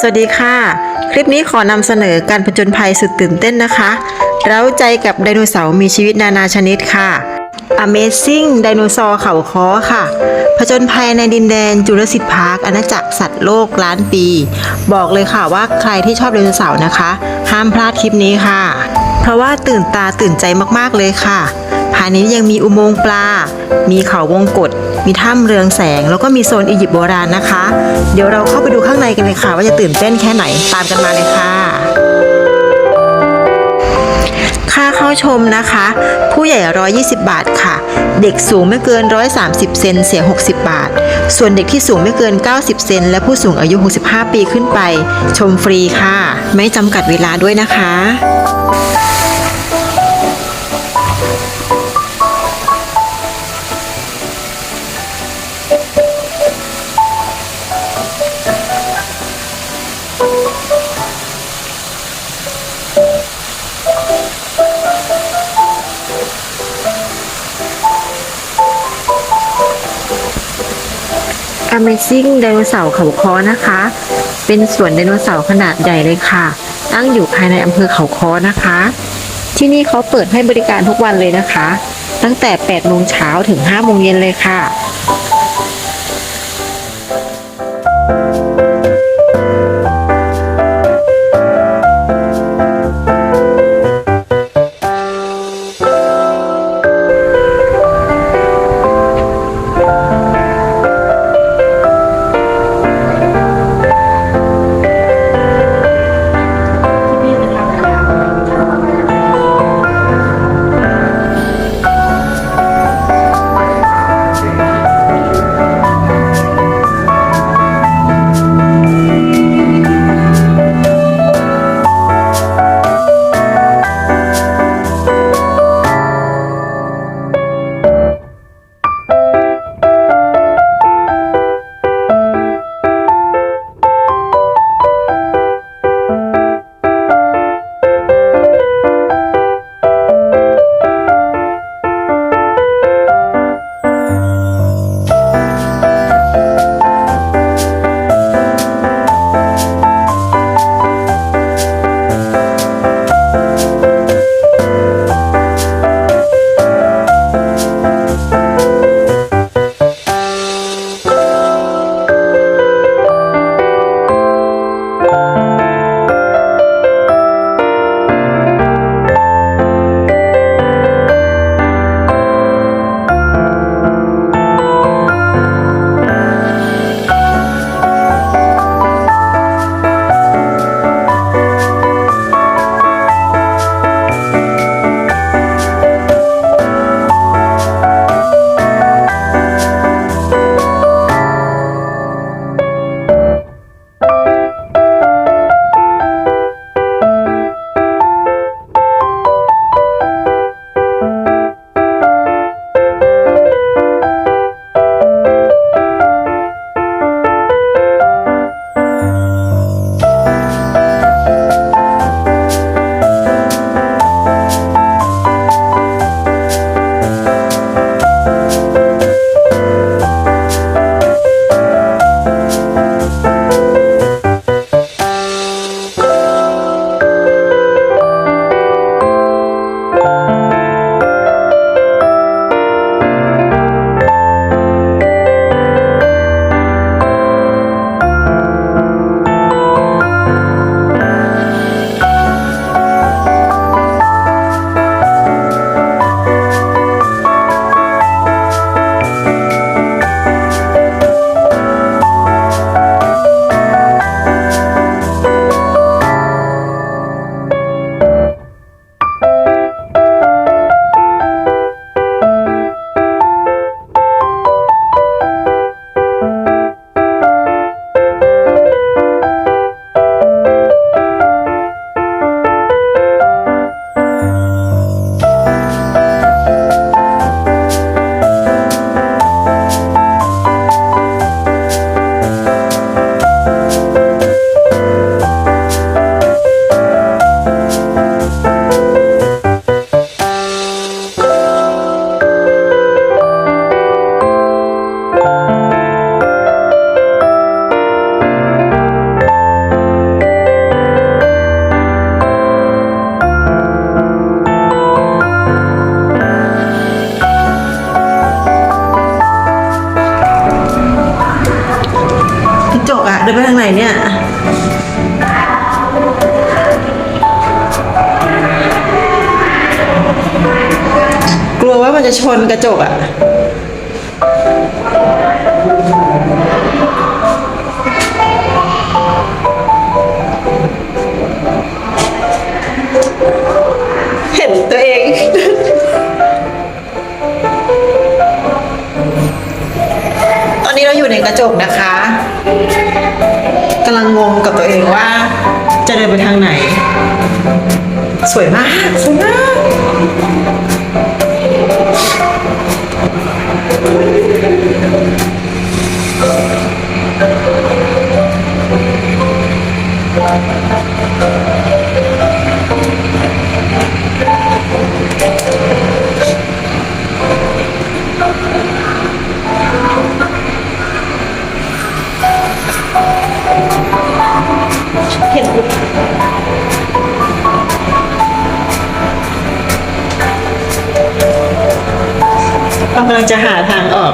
สวัสดีค่ะ คลิปนี้ขอนำเสนอการผจญภัยสุดตื่นเต้นนะคะ เร้าใจกับไดโนเสาร์มีชีวิตนานาชนิดค่ะ Amazing ไดโนเสาร์เขาค้อค่ะ ผจญภัยในดินแดนจุลสิทธิ์พาร์คอาณาจักรสัตว์โลกล้านปี บอกเลยค่ะว่าใครที่ชอบไดโนเสาร์นะคะ ห้ามพลาดคลิปนี้ค่ะ เพราะว่าตื่นตาตื่นใจมากๆเลยค่ะ ภายในนี้ยังมีอุโมงค์ปลา มีเขาวงกฏมีถ้ำเรืองแสง แล้วก็มีโซนอียิปต์โบราณนะคะ เดี๋ยวเราเข้าไปดูข้างในกันเลยค่ะ ว่าจะตื่นเต้นแค่ไหนตามกันมาเลยค่ะค่าเข้าชมนะคะ ผู้ใหญ่ 120 บาทค่ะ เด็กสูงไม่เกิน 130 เซนเสีย 60 บาท ส่วนเด็กที่สูงไม่เกิน 90 เซนและผู้สูงอายุ 65 ปีขึ้นไป ชมฟรีค่ะ ไม่จำกัดเวลาด้วยนะคะ Amazing ไดโนเสาร์เขาค้อนะคะ เป็นสวนไดโนเสาร์ขนาดใหญ่เลยค่ะ ตั้งอยู่ภายในอำเภอเขาค้อนะคะ ที่นี่เขาเปิดให้บริการทุกวันเลยนะคะ ตั้งแต่ 8 โมงเช้าถึง 5 โมงเย็นเลยค่ะ นเนี่ย กลัวว่ามันจะชนกระจกอะเห็นตัวเอง ตอนนี้เราอยู่ในกระจกนะคะ งงกับตัวเองว่า จะเดินไปทางไหน สวยมาก สวยมากเห็ จะหาทางออก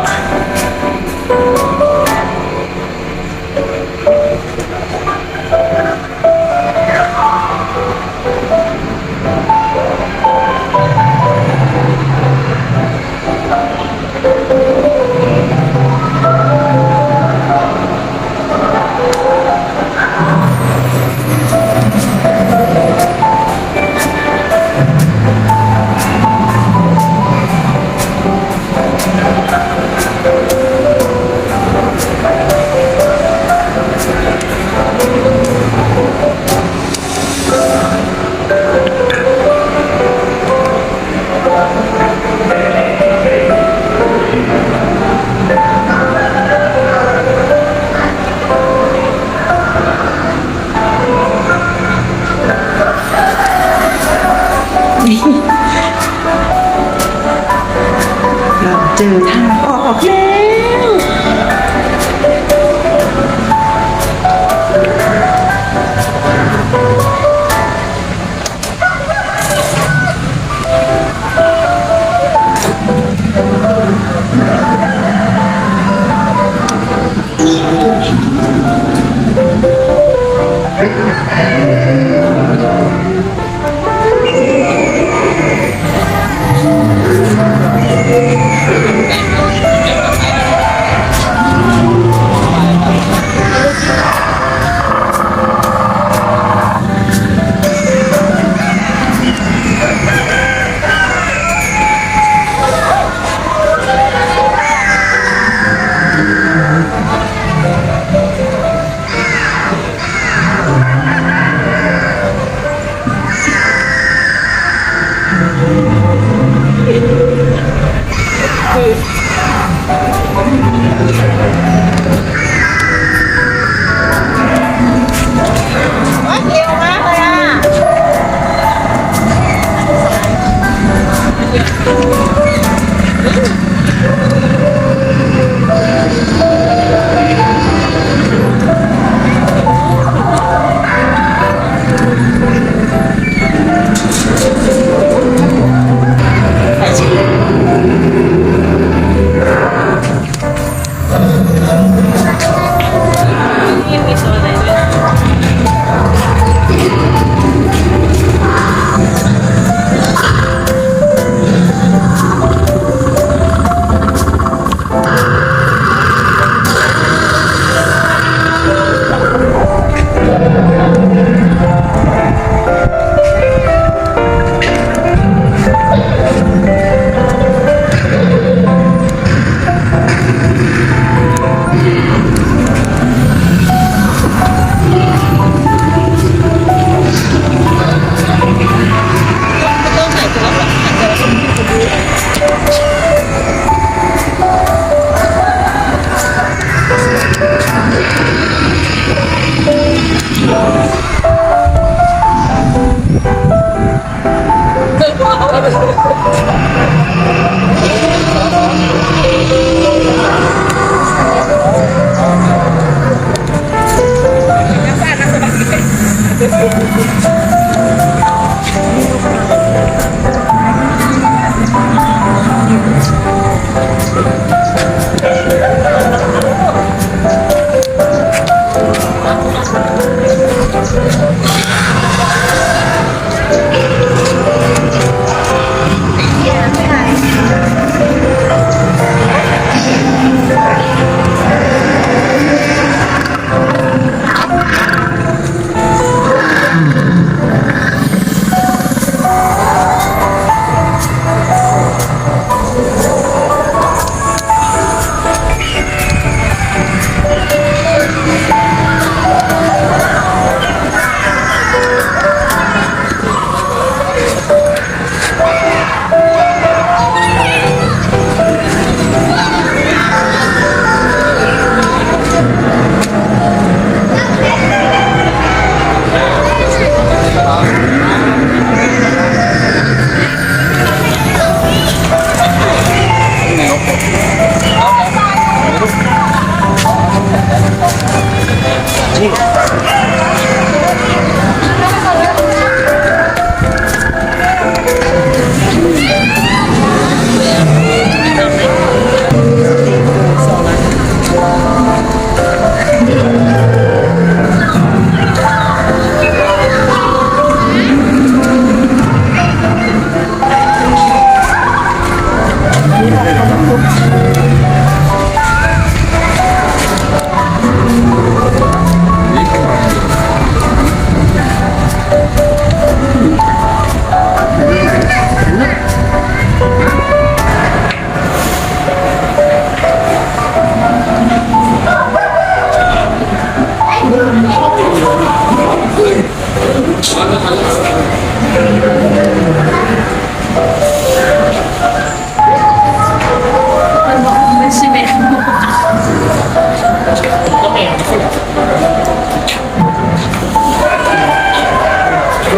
你。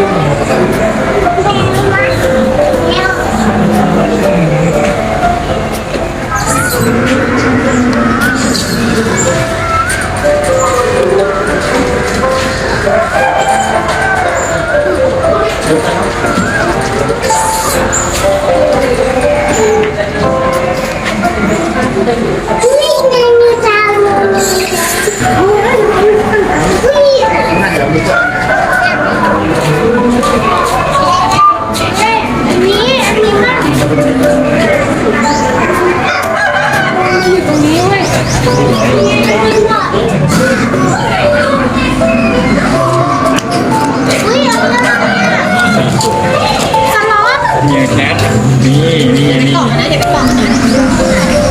Thank you. เนี่ยแคทนี่นี่นี่ ต่อนะเดี๋ยวไปต่อนะ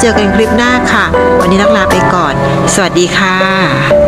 เจอกันคลิปหน้าค่ะ วันนี้ลักลาไปก่อน สวัสดีค่ะ